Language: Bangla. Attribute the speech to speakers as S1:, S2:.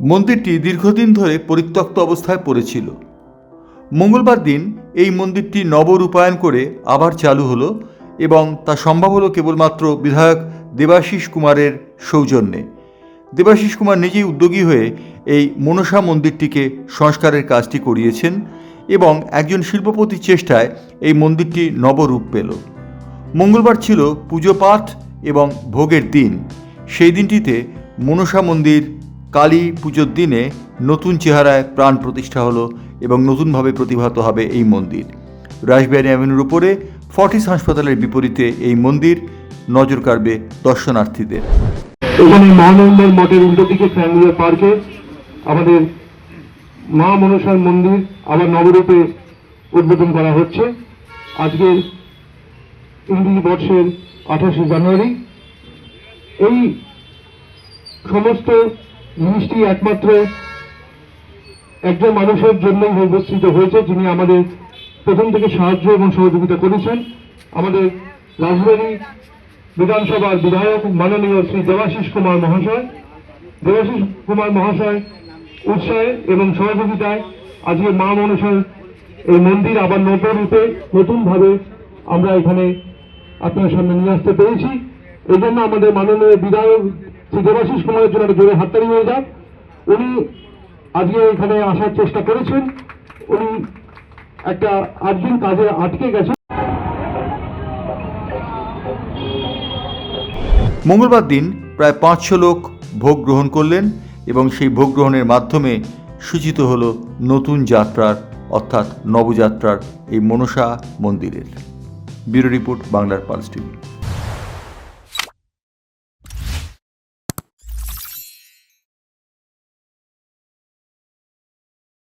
S1: মন্দিরটি দীর্ঘদিন ধরে পরিত্যক্ত অবস্থায় পড়েছিল। মঙ্গলবার দিন এই মন্দিরটি নবরূপায়ণ করে আবার চালু হলো এবং তা সম্ভব হলো কেবলমাত্র বিধায়ক দেবাশিস কুমারের সৌজন্যে। দেবাশিস কুমার নিজেই উদ্যোগী হয়ে এই মনসা মন্দিরটিকে সংস্কারের কাজটি করিয়েছেন এবং একজন শিল্পপতির চেষ্টায় এই মন্দিরটি নবরূপ পেল। মঙ্গলবার ছিল পুজো পাঠ এবং ভোগের দিন। সেই দিনটিতে মনসা মন্দির কালী পুজোর দিনে নতুন চেহারায় প্রাণ প্রতিষ্ঠা হলো এবং নতুনভাবে প্রতিভাত হবে এই মন্দির। রাসবিহারী অ্যাভিনিউর উপরে ফর্টিস হাসপাতালের বিপরীতে এই মন্দির নজর কাড়বে দর্শনার্থীদের।
S2: এখানে মহানন্দর মঠের উল্টো দিকে ট্রায়াঙ্গুলার পার্কে আমাদের মা মনসার মন্দির আবার নবরূপে উদ্বোধন করা হচ্ছে। আজকে ইংরেজি বর্ষের আঠাশে জানুয়ারি। এই সমস্ত জিনিসটি একমাত্র একজন মানুষের জন্যই উপস্থিত হয়েছে, যিনি আমাদের প্রথম থেকে সাহায্য এবং সহযোগিতা করেছেন। আমাদের রাজবাড়ী বিধানসভার বিধায়ক মাননীয় শ্রী দেবাশিস কুমার মহাশয়। দেবাশিস কুমার মহাশয় উৎসাহে এবং সহযোগিতায় আজকে মা মনসার এই মন্দির আবার নতুন রূপে নতুনভাবে আমরা এখানে আপনার সামনে নিয়ে আসতে পেরেছি। এই জন্য আমাদের মাননীয় বিধায়ক শ্রী দেবাশিস কুমারের জন্য একটা জোরে হাততালি হয়ে যাক উনি আজকে এখানে আসার চেষ্টা করেছেন। উনি একটা আর্জেন্ট কাজে আটকে গেছেন।
S1: মঙ্গলবার দিন প্রায় পাঁচশো লোক ভোগ গ্রহণ করলেন এবং সেই ভোগ গ্রহণের মাধ্যমে সূচিত হল নতুন যাত্রার, অর্থাৎ নবযাত্রার এই মনসা মন্দিরের। ব্যুরো রিপোর্ট বাংলার পালস টিভি।